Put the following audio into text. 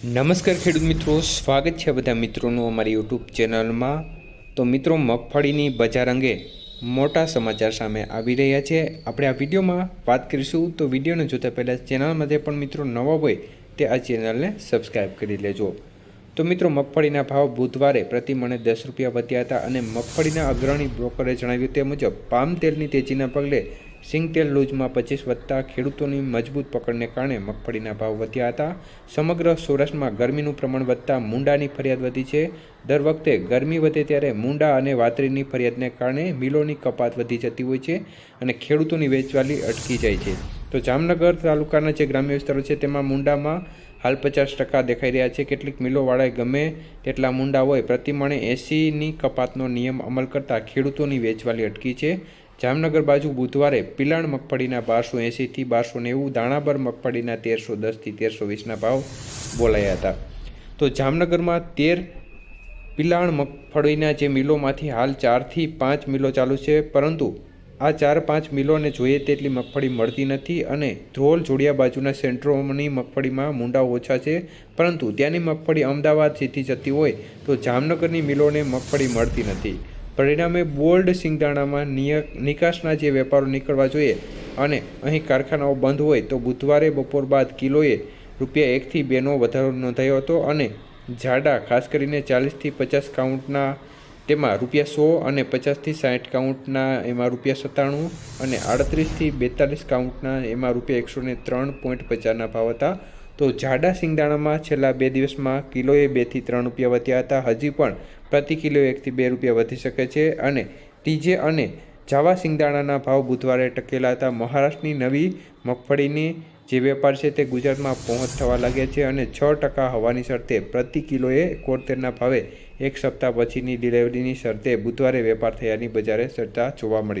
નમસ્કાર ખેડૂત મિત્રો, સ્વાગત છે બધા મિત્રોનું અમારી યુટ્યુબ ચેનલમાં. તો મિત્રો, મગફળીની બજાર અંગે મોટા સમાચાર સામે આવી રહ્યા છે. આપણે આ વિડીયોમાં વાત કરીશું. તો વિડીયોને જોતા પહેલાં ચેનલમાં પણ મિત્રો નવા હોય, તે આ ચેનલને સબસ્ક્રાઈબ કરી લેજો. તો મિત્રો, મગફળીના ભાવ બુધવારે પ્રતિ મણે દસ રૂપિયા વધ્યા હતા અને મગફળીના અગ્રણી બ્રોકરે જણાવ્યું તે મુજબ, પામ તેલની તેજીના પગલે સિંગ તેલ લૂઝમાં પચીસ વધતા ખેડૂતોની મજબૂત પકડને કારણે મગફળીના ભાવ વધ્યા હતા. સમગ્ર સૌરાષ્ટ્રમાં ગરમીનું પ્રમાણ વધતા મુંડાની ફરિયાદ વધી છે. દર વખતે ગરમી વધે ત્યારે મુંડા અને વાતરીની ફરિયાદને કારણે મિલોની કપાત વધી જતી હોય છે અને ખેડૂતોની વેચવાલી અટકી જાય છે. તો જામનગર તાલુકાના જે ગ્રામ્ય વિસ્તારો છે તેમાં મુંડામાં હાલ પચાસ ટકા દેખાઈ રહ્યા છે. કેટલીક મિલોવાળાએ ગમે તેટલા મુંડા હોય પ્રતિમાણે એંસીની કપાતનો નિયમ અમલ કરતાં ખેડૂતોની વેચવાલી અટકી છે. જામનગર બાજુ બુધવારે પિલાણ મગફળીના બારસો એંસીથી બારસો નેવું દાણાબર મગફળીના તેરસો દસથી તેરસો વીસના ભાવ બોલાયા હતા. તો જામનગરમાં તેર પિલાણ મગફળીના જે મિલોમાંથી હાલ ચારથી પાંચ મિલો ચાલુ છે, પરંતુ આ ચાર પાંચ મિલોને જોઈએ તેટલી મગફળી મળતી નથી અને ધ્રોલ જોડિયા બાજુના સેન્ટ્રોની મગફળીમાં મુંડા ઓછા છે, પરંતુ ત્યાંની મગફળી અમદાવાદ સીધી જતી હોય તો જામનગરની મિલોને મગફળી મળતી નથી. પરિણામે બોલ્ડ સિંગદાણામાં નિકાસના જે વેપારો નીકળવા જોઈએ અને અહીં કારખાનાઓ બંધ હોય તો બુધવારે બપોર બાદ કિલોએ રૂપિયા એકથી બેનો વધારો નોંધાયો હતો અને જાડા ખાસ કરીને ચાલીસથી પચાસ કાઉન્ટના તેમાં રૂપિયા સો અને પચાસથી સાઠ કાઉન્ટના એમાં રૂપિયા સત્તાણું અને આડત્રીસથી બેતાલીસ કાઉન્ટના એમાં રૂપિયા એકસો ત્રણ પોઈન્ટ પચાસના ભાવ હતા. તો જાડા સિંગદાણામાં છેલ્લા બે દિવસમાં કિલોએ બેથી ત્રણ રૂપિયા વધ્યા હતા. હજી પણ પ્રતિ કિલો એકથી બે રૂપિયા વધી શકે છે અને ત્રીજે અને જાવા સિંગદાણાના ભાવ બુધવારે ટકેલા હતા. મહારાષ્ટ્રની નવી મગફળીની જે વેપાર છે તે ગુજરાતમાં પહોંચ થવા લાગ્યા છે અને છ ટકા હવાની શરતે પ્રતિ કિલોએ એકોતેરના ભાવે એક સપ્તાહ પછીની ડિલિવરીની શરતે બુધવારે વેપાર થયાની બજારે ચર્ચા જોવા મળી